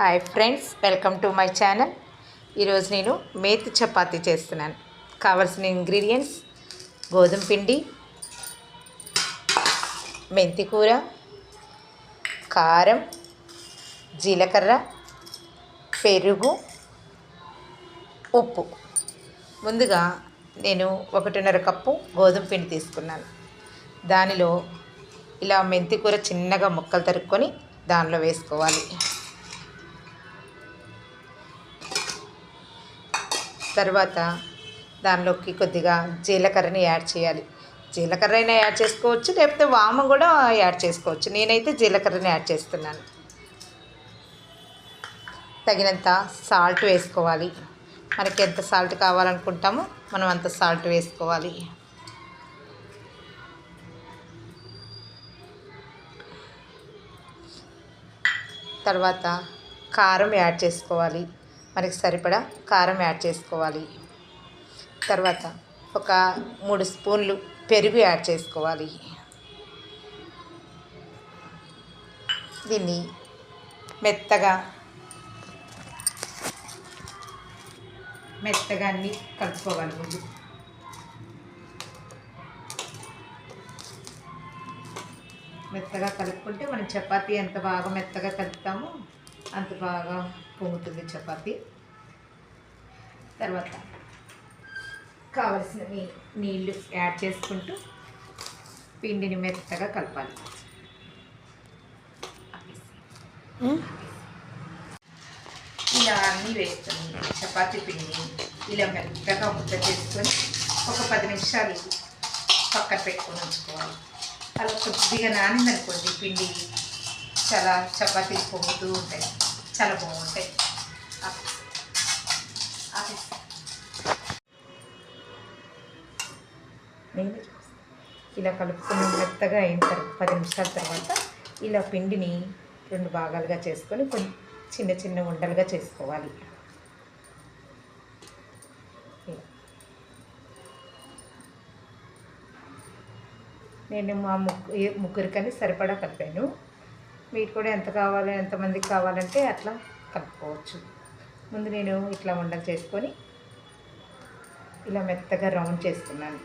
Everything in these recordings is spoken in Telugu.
Hi friends welcome to my channel ఈరోజు నేను మేతి చపాతి చేస్తున్నాను. కావలసిన ఇంగ్రీడియంట్స్ గోధుమ పిండి మెంతికూర కారం జీలకర్ర పెరుగు ఉప్పు. ముందుగా నేను ఒకటిన్నర కప్పు గోధుమ పిండి తీసుకున్నాను. దానిలో ఇలా మెంతి కూర చిన్నగా ముక్కలు తరుక్కొని దానిలో వేసుకోవాలి. తర్వాత దానిలోకి కొద్దిగా జీలకర్రని యాడ్ చేయాలి. జీలకర్ర అయినా యాడ్ చేసుకోవచ్చు లేకపోతే వాము కూడా యాడ్ చేసుకోవచ్చు. నేనైతే జీలకర్రని యాడ్ చేస్తున్నాను. తగినంత సాల్ట్ వేసుకోవాలి. మనకి ఎంత సాల్ట్ కావాలనుకుంటామో మనం అంత సాల్ట్ వేసుకోవాలి. తర్వాత కారం యాడ్ చేసుకోవాలి. మనకి సరిపడా కారం యాడ్ చేసుకోవాలి. తర్వాత ఒక మూడు స్పూన్లు పెరుగు యాడ్ చేసుకోవాలి. దీన్ని మెత్తగా మెత్తగా అన్నీ కలుపుకోవాలి ముందు. మెత్తగా కలుపుకుంటే మనం చపాతీ ఎంత బాగా మెత్తగా కలుపుతామో అంత బాగా పొంగుతుంది చపాతీ. తర్వాత కావలసిన నీళ్ళు యాడ్ చేసుకుంటూ పిండిని మెత్తగా కలపాలి. ఇలా అన్నీ వేస్తాను చపాతీ పిండి ఇలా మెత్తగా ముద్ద చేసుకొని ఒక పది నిమిషాలు పక్కన పెట్టుకొని ఉంచుకోవాలి. అలా కొద్దిగా నానిందనుకోండి పిండి చాలా చపాతీలు పోతూ ఉంటాయి. చాలా బాగుంటాయి. ఇలా కలుపుకుని మెత్తగా అయిన తర్వాత పది నిమిషాల తర్వాత ఇలా పిండిని రెండు భాగాలుగా చేసుకొని కొన్ని చిన్న చిన్న ఉండలుగా చేసుకోవాలి. నేను మా ముగ్గురికని సరిపడా కలిపాను. మీరు కూడా ఎంత కావాలో ఎంతమందికి కావాలంటే అట్లా కలుపుకోవచ్చు ముందు నేను ఇట్లా ఉండలు చేసుకొని ఇలా మెత్తగా రౌండ్ చేసుకున్నాను.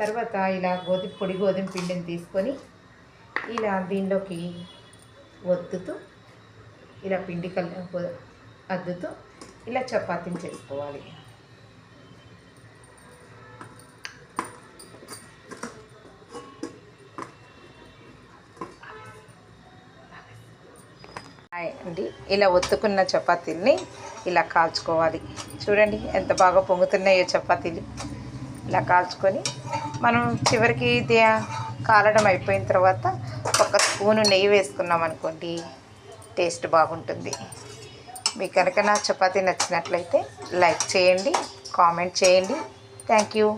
తర్వాత ఇలా గోధుమ పొడి గోధుమ పిండిని తీసుకొని ఇలా దీనిలోకి ఒత్తుతూ ఇలా పిండి కల్ అద్దుతూ ఇలా చపాతీని చేసుకోవాలి. అండి. ఇలా ఒత్తుకున్న చపాతీల్ని ఇలా కాల్చుకోవాలి. చూడండి ఎంత బాగా పొంగుతున్నాయో చపాతీలు. ఇలా కాల్చుకొని మనం చివరికి కాలడం అయిపోయిన తర్వాత ఒక స్పూను నెయ్యి వేసుకున్నాం అనుకోండి టేస్ట్ బాగుంటుంది. మీకు కనుక నా చపాతీ నచ్చినట్లయితే లైక్ చేయండి కామెంట్ చేయండి. Thank you.